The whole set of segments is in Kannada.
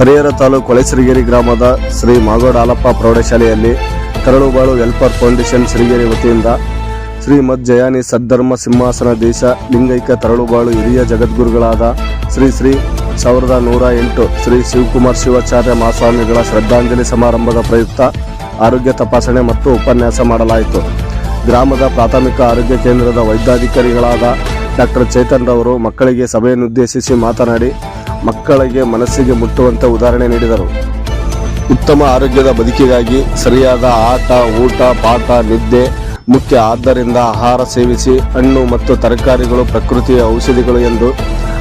ಹರಿಹರ ತಾಲೂಕು ಹೊಳೆಸಿರಿಗೇರಿ ಗ್ರಾಮದ ಶ್ರೀ ಮಾಗೋಡ ಹಾಲಪ್ಪ ಪ್ರೌಢಶಾಲೆಯಲ್ಲಿ ತರಳುಬಾಳು ವೆಲ್ಫೇರ್ ಫೌಂಡೇಶನ್ ಸಿರಿಗೇರಿ ವತಿಯಿಂದ ಶ್ರೀಮದ್ ಜಯಾನಿ ಸದ್ಧರ್ಮ ಸಿಂಹಾಸನ ದೇಶ ಲಿಂಗೈಕ್ಯ ತರಳುಬಾಳು ಹಿರಿಯ ಜಗದ್ಗುರುಗಳಾದ ಶ್ರೀ ಶ್ರೀ ಸಾವಿರದ ನೂರ ಎಂಟು ಶ್ರೀ ಶಿವಕುಮಾರ್ ಶಿವಾಚಾರ್ಯ ಮಹಾಸ್ವಾಮಿಗಳ ಶ್ರದ್ಧಾಂಜಲಿ ಸಮಾರಂಭದ ಪ್ರಯುಕ್ತ ಆರೋಗ್ಯ ತಪಾಸಣೆ ಮತ್ತು ಉಪನ್ಯಾಸ ಮಾಡಲಾಯಿತು. ಗ್ರಾಮದ ಪ್ರಾಥಮಿಕ ಆರೋಗ್ಯ ಕೇಂದ್ರದ ವೈದ್ಯಾಧಿಕಾರಿಗಳಾದ ಡಾಕ್ಟರ್ ಚೇತನ್ ರವರು ಮಕ್ಕಳಿಗೆ ಸಭೆಯನ್ನುದ್ದೇಶಿಸಿ ಮಾತನಾಡಿ ಮಕ್ಕಳಿಗೆ ಮನಸ್ಸಿಗೆ ಮುಟ್ಟುವಂತ ಉದಾಹರಣೆ ನೀಡಿದರು. ಉತ್ತಮ ಆರೋಗ್ಯದ ಬದುಕಿಗಾಗಿ ಸರಿಯಾದ ಆಟ, ಊಟ, ಪಾಠ, ನಿದ್ದೆ ಮುಖ್ಯ. ಆದ್ದರಿಂದ ಆಹಾರ ಸೇವಿಸಿ ಹಣ್ಣು ಮತ್ತು ತರಕಾರಿಗಳು, ಪ್ರಕೃತಿಯ ಔಷಧಿಗಳು ಎಂದು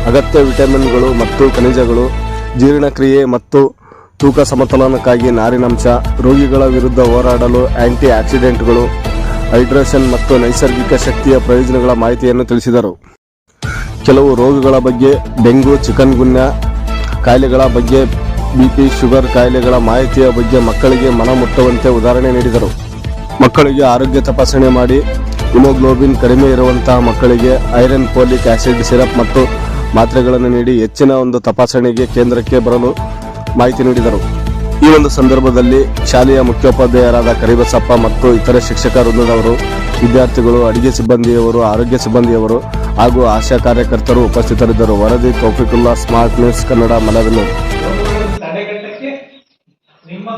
ಅಗತ್ಯ ವಿಟಮಿನ್ಗಳು ಮತ್ತು ಖನಿಜಗಳು, ಜೀರ್ಣಕ್ರಿಯೆ ಮತ್ತು ತೂಕ ಸಮತೋಲನಕ್ಕಾಗಿ ನಾರಿನಂಶ, ರೋಗಿಗಳ ವಿರುದ್ಧ ಹೋರಾಡಲು ಆಂಟಿ ಆಕ್ಸಿಡೆಂಟ್ಗಳು, ಹೈಡ್ರೇಷನ್ ಮತ್ತು ನೈಸರ್ಗಿಕ ಶಕ್ತಿಯ ಪ್ರಯೋಜನಗಳ ಮಾಹಿತಿಯನ್ನು ತಿಳಿಸಿದರು. ಕೆಲವು ರೋಗಗಳ ಬಗ್ಗೆ ಡೆಂಗು, ಚಿಕನ್ ಗುನ್ಯಾ ಕಾಯಿಲೆಗಳ ಬಗ್ಗೆ ಬಿಪಿ ಶುಗರ್ ಕಾಯಿಲೆಗಳ ಮಾಹಿತಿಯ ಬಗ್ಗೆ ಮಕ್ಕಳಿಗೆ ಮನ ಮುಟ್ಟುವಂತೆ ಉದಾಹರಣೆ ನೀಡಿದರು. ಮಕ್ಕಳಿಗೆ ಆರೋಗ್ಯ ತಪಾಸಣೆ ಮಾಡಿ ಹಿಮೋಗ್ಲೋಬಿನ್ ಕಡಿಮೆ ಇರುವಂತಹ ಮಕ್ಕಳಿಗೆ ಐರನ್ ಪೋಲಿಕ್ ಆಸಿಡ್ ಸಿರಪ್ ಮತ್ತು ಮಾತ್ರೆಗಳನ್ನು ನೀಡಿ ಹೆಚ್ಚಿನ ಒಂದು ತಪಾಸಣೆಗೆ ಕೇಂದ್ರಕ್ಕೆ ಬರಲು ಮಾಹಿತಿ ನೀಡಿದರು. ಈ ಒಂದು ಸಂದರ್ಭದಲ್ಲಿ ಶಾಲೆಯ ಮುಖ್ಯೋಪಾಧ್ಯಾಯರಾದ ಕರಿಬಸಪ್ಪ ಮತ್ತು ಇತರೆ ಶಿಕ್ಷಕ ವೃಂದದವರು, ವಿದ್ಯಾರ್ಥಿಗಳು, ಅಡಿಗೆ ಸಿಬ್ಬಂದಿಯವರು, ಆರೋಗ್ಯ ಸಿಬ್ಬಂದಿಯವರು ಹಾಗೂ ಆಶಾ ಕಾರ್ಯಕರ್ತರು ಉಪಸ್ಥಿತರಿದ್ದರು. ವರದಿ ತೌಫಿಕುಲ್ಲಾ ಸ್ಮಾರ್ಟ್ ನ್ಯೂಸ್ ಕನ್ನಡ ತಡೆಗಟ್ಟಕ್ಕೆ ನಿಮ್ಮ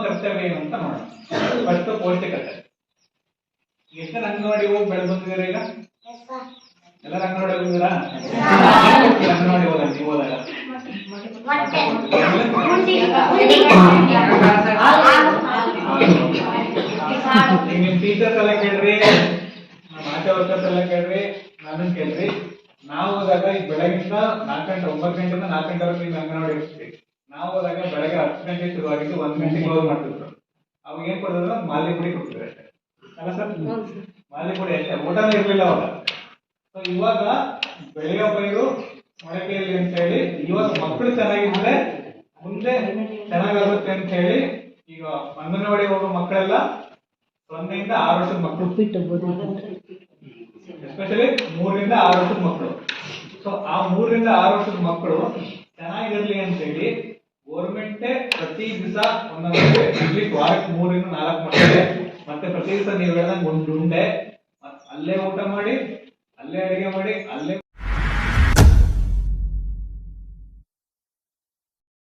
ಟೀಚರ್ಸ್ ಎಲ್ಲ ಕೇಳ್ರಿ, ನಮ್ಮ ಆಶಾ ವರ್ಕರ್ಸ್ ಎಲ್ಲ ಕೇಳ್ರಿ, ನಾನು ಕೇಳ್ರಿ. ನಾವು ಹೋದಾಗ ಈ ಬೆಳಗಿಂದ ನಾಲ್ಕು ಗಂಟೆ ಒಂಬತ್ತು ಗಂಟೆಯಿಂದ ನಾಲ್ಕು ಗಂಟೆವರೆಗೆ ಈಗ ಅಂಗನವಾಡಿ ಇರ್ತೀವಿ. ನಾವು ಹೋದಾಗ ಬೆಳಗ್ಗೆ ಹತ್ತು ಗಂಟೆ ಶುರುವಾಗಿದ್ದು ಒಂದ್ ಗಂಟೆ ಕ್ಲೋಸ್ ಮಾಡ್ತಿದ್ರು. ಅವಾಗ ಏನ್ ಕೊಡೋದ್ರ ಮಾಲಿ ಪುಡಿ ಕೊಡ್ತಿದ್ರು ಅಷ್ಟೇ. ಅಲ್ಲ ಸರ್? ಮಾಲಿ ಪುಡಿ ಅಷ್ಟೇ. ಊಟನೇ ಇರ್ಲಿಲ್ಲ ಅವಾಗ. ಸೊ ಇವಾಗ ಬೆಳಗ್ಗೆ ಪೈರು ಮೊಳಕೆಯಲ್ಲಿ ಅಂತ ಹೇಳಿ ಇವಾಗ ಮಕ್ಕಳು ಚೆನ್ನಾಗಿದ್ರೆ ಮುಂದೆ ಚೆನ್ನಾಗಾಗುತ್ತೆ ಅಂತ ಹೇಳಿ ಈಗ ಅಂಗನವಾಡಿ ಹೋಗೋ ಮಕ್ಕಳೆಲ್ಲ ಸೊನ್ನೆಯಿಂದ ಆರು ವರ್ಷದ ಮಕ್ಕಳು. ಎಸ್ಪೆಷಲಿ ಮೂರರಿಂದ ಆರು ವರ್ಷದ ಮಕ್ಕಳು. ಸೊ ಆ ಮೂರರಿಂದ ಆರು ವರ್ಷದ ಮಕ್ಕಳು ಚೆನ್ನಾಗಿರ್ಲಿ ಅಂತ ಹೇಳಿ ಗೋರ್ಮೆಂಟ್ ಪ್ರತಿ ದಿವಸ ಒಂದೊಂದು ಅಟ್ಲೀಸ್ಟ್ ವಾರಕ್ಕೆ ಮೂರಿಂದ ನಾಲ್ಕು ಮಕ್ಕಳಿಗೆ ಮತ್ತೆ ಪ್ರತಿ ದಿವಸ ನೀವು ಹೇಳ್ದಂಗೆ ಒಂದು ಉಂಡೆ, ಅಲ್ಲೇ ಊಟ ಮಾಡಿ, ಅಲ್ಲೇ ಅಡಿಗೆ ಮಾಡಿ, ಅಲ್ಲೇ